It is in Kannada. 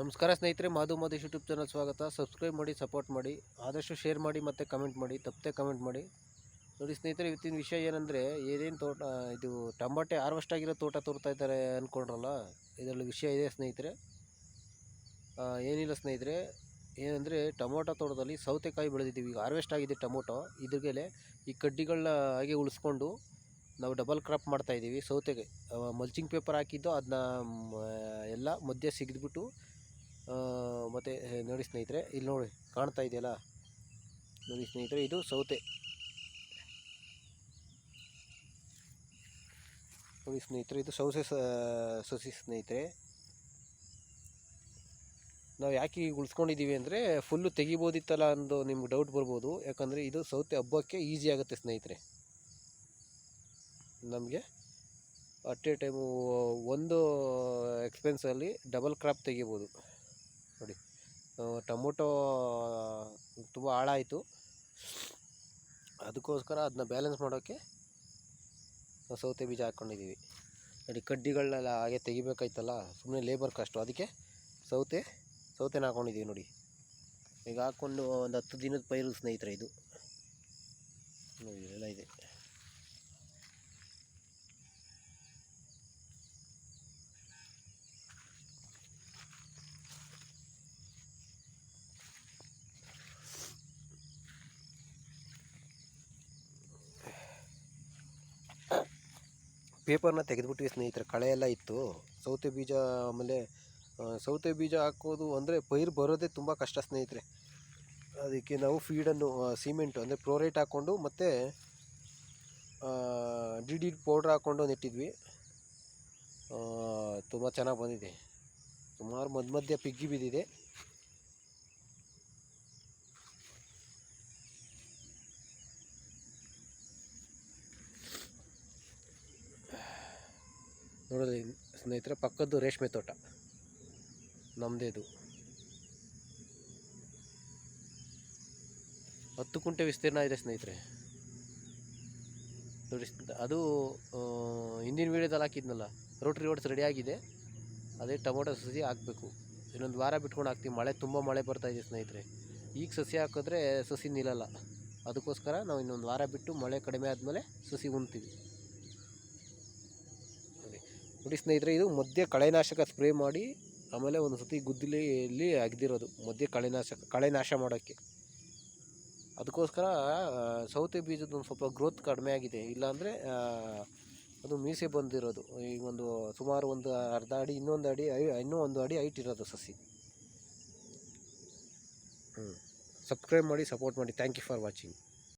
ನಮಸ್ಕಾರ ಸ್ನೇಹಿತರೆ, ಮಾಧು ಮಾದೇಶ್ ಯೂಟ್ಯೂಬ್ ಚಾನಲ್ ಸ್ವಾಗತ. ಸಬ್ಸ್ಕ್ರೈಬ್ ಮಾಡಿ ಸಪೋರ್ಟ್ ಮಾಡಿ, ಆದಷ್ಟು ಶೇರ್ ಮಾಡಿ ಮತ್ತು ಕಮೆಂಟ್ ಮಾಡಿ, ತಪ್ಪದೆ ಕಮೆಂಟ್ ಮಾಡಿ. ನೋಡಿ ಸ್ನೇಹಿತರೆ, ಇವತ್ತಿನ ವಿಷಯ ಏನಂದರೆ, ಏನೇನು ತೋಟ, ಇದು ಟಮಾಟೆ ಹಾರ್ವೆಸ್ಟ್ ಆಗಿರೋ ತೋಟ ತೋರ್ತಾ ಇದ್ದಾರೆ ಅಂದ್ಕೊಂಡ್ರಲ್ಲ ಇದರಲ್ಲಿ ವಿಷಯ ಇದೆ ಸ್ನೇಹಿತರೆ. ಏನಿಲ್ಲ ಸ್ನೇಹಿತರೆ, ಏನಂದರೆ ಟೊಮೊಟೊ ತೋಟದಲ್ಲಿ ಸೌತೆಕಾಯಿ ಬೆಳೆದಿದ್ದೀವಿ. ಈಗ ಹಾರ್ವೆಸ್ಟ್ ಆಗಿದೆ ಟೊಮೊಟೊ ಇದ್ರಿಗೆ ಈ ಕಡ್ಡಿಗಳನ್ನ ಹಾಗೆ ಉಳಿಸ್ಕೊಂಡು ನಾವು ಡಬಲ್ ಕ್ರಾಪ್ ಮಾಡ್ತಾ ಇದ್ದೀವಿ. ಸೌತೆಗೆ ಮಲ್ಚಿಂಗ್ ಪೇಪರ್ ಹಾಕಿದ್ದು, ಅದನ್ನ ಎಲ್ಲ ಮಧ್ಯೆ ಸಿಗಿದ್ಬಿಟ್ಟು ಮತ್ತು ನೋಡಿ ಸ್ನೇಹಿತರೆ, ಇಲ್ಲಿ ನೋಡಿ, ಕಾಣ್ತಾ ಇದೆಯಲ್ಲ? ನೋಡಿ ಸ್ನೇಹಿತರೆ, ಇದು ಸೌತೆ. ನೋಡಿ ಸ್ನೇಹಿತರೆ, ಇದು ಸೌಸೆ ಸಸಿ ಸ್ನೇಹಿತರೆ. ನಾವು ಯಾಕೆ ಉಳಿಸ್ಕೊಂಡಿದ್ದೀವಿ ಅಂದರೆ ಫುಲ್ಲು ತೆಗಿಬೋದಿತ್ತಲ್ಲ ಅಂದು ನಿಮ್ಗೆ ಡೌಟ್ ಬರ್ಬೋದು. ಯಾಕಂದರೆ ಇದು ಸೌತೆ ಹಬ್ಬಕ್ಕೆ ಈಸಿ ಆಗುತ್ತೆ ಸ್ನೇಹಿತರೆ. ನಮಗೆ ಅಟ್ ಎ ಟೈಮು ಒಂದು ಎಕ್ಸ್ಪೆನ್ಸಲ್ಲಿ ಡಬಲ್ ಕ್ರಾಪ್ ತೆಗಿಬೋದು. ನೋಡಿ. ಟೊಮೊಟೊ ತುಂಬ ಹಾಳಾಯಿತು. ಅದಕ್ಕೋಸ್ಕರ ಅದನ್ನ ಬ್ಯಾಲೆನ್ಸ್ ಮಾಡೋಕ್ಕೆ ಸೌತೆ ಬೀಜ ಹಾಕ್ಕೊಂಡಿದ್ದೀವಿ. ನೋಡಿ ಕಡ್ಡಿಗಳನ್ನೆಲ್ಲ ಹಾಗೆ ತೆಗಿಬೇಕಾಯ್ತಲ್ಲ ಸುಮ್ಮನೆ ಲೇಬರ್ ಕಷ್ಟು. ಅದಕ್ಕೆ ಸೌತೆ, ಸೌತೆನ ಹಾಕ್ಕೊಂಡಿದ್ದೀವಿ ನೋಡಿ. ಈಗ ಹಾಕ್ಕೊಂಡು ಒಂದು ಹತ್ತು ದಿನದ ಪೈರು ಸ್ನೇಹಿತರೆ ಇದು ನೋಡಿ ಎಲ್ಲ ಇದೆ ಪೇಪರ್ನ ತೆಗೆದುಬಿಟ್ಟು ಸ್ನೇಹಿತರೆ, ಕಳೆ ಎಲ್ಲ ಇತ್ತು. ಸೌತೆ ಬೀಜ ಆಮೇಲೆ ಸೌತೆ ಬೀಜ ಹಾಕೋದು ಅಂದರೆ ಪೈರು ಬರೋದೇ ತುಂಬ ಕಷ್ಟ ಸ್ನೇಹಿತರೆ. ಅದಕ್ಕೆ ನಾವು ಫೀಡನ್ನು ಸಿಮೆಂಟು ಅಂದರೆ ಪ್ರೋರೇಟ್ ಹಾಕ್ಕೊಂಡು ಮತ್ತು ಡಿ ಡಿ ಪೌಡ್ರ್ ಹಾಕ್ಕೊಂಡು ನೆಟ್ಟಿದ್ವಿ. ತುಂಬ ಚೆನ್ನಾಗಿ ಬಂದಿದೆ. ಸುಮಾರು ಮಧ್ಯ ಮಧ್ಯ ಪಿಗ್ಗಿ ಬಿದ್ದಿದೆ. ನೋಡೋದು ಸ್ನೇಹಿತರೆ, ಪಕ್ಕದ್ದು ರೇಷ್ಮೆ ತೋಟ. ನಮ್ಮದೇ ಇದು ಹತ್ತು ಕುಂಟೆ ವಿಸ್ತೀರ್ಣ ಇದೆ ಸ್ನೇಹಿತರೆ. ನೋಡಿ, ಅದು ಹಿಂದಿನ ವೀಡಿಯೋದಲ್ಲಿ ಹಾಕಿದ್ನಲ್ಲ, ರೋಟ್ರಿ ರೋಡ್ಸ್ ರೆಡಿ ಆಗಿದೆ. ಅದೇ ಟೊಮೊಟೊ ಸಸಿ ಹಾಕಬೇಕು. ಇನ್ನೊಂದು ವಾರ ಬಿಟ್ಕೊಂಡು ಹಾಕ್ತೀವಿ. ಮಳೆ, ತುಂಬ ಮಳೆ ಬರ್ತಾ ಇದೆ ಸ್ನೇಹಿತರೆ. ಈಗ ಸಸಿ ಹಾಕಿದ್ರೆ ಸಸಿ ನಿಲ್ಲಲ್ಲ. ಅದಕ್ಕೋಸ್ಕರ ನಾವು ಇನ್ನೊಂದು ವಾರ ಬಿಟ್ಟು ಮಳೆ ಕಡಿಮೆ ಆದಮೇಲೆ ಸಸಿ ಉಣ್ತೀವಿ. ನೋಡಿ ಸ್ನೇಹಿತರೆ, ಇದು ಮಧ್ಯೆ ಕಳೆನಾಶಕ ಸ್ಪ್ರೇ ಮಾಡಿ ಆಮೇಲೆ ಒಂದು ಸತಿ ಗುದ್ದಲಿಯಲ್ಲಿ ಅಗ್ದಿರೋದು ಮಧ್ಯೆ ಕಳೆನಾಶಕ, ಕಳೆನಾಶ ಮಾಡೋಕ್ಕೆ. ಅದಕ್ಕೋಸ್ಕರ ಸೌತೆ ಬೀಜದ ಒಂದು ಸ್ವಲ್ಪ ಗ್ರೋತ್ ಕಡಿಮೆ ಆಗಿದೆ. ಇಲ್ಲಾಂದರೆ ಅದು ಮೀಸೆ ಬಂದಿರೋದು. ಈ ಒಂದು ಸುಮಾರು ಒಂದು ಅರ್ಧ ಅಡಿ, ಇನ್ನೊಂದು ಅಡಿ, ಐ, ಇನ್ನೂ ಒಂದು ಅಡಿ ಹೈಟ್ ಇರೋದು ಸಸಿ. ಹ್ಞೂ ಸಬ್ಸ್ಕ್ರೈಬ್ ಮಾಡಿ ಸಪೋರ್ಟ್ ಮಾಡಿ. Thank you for watching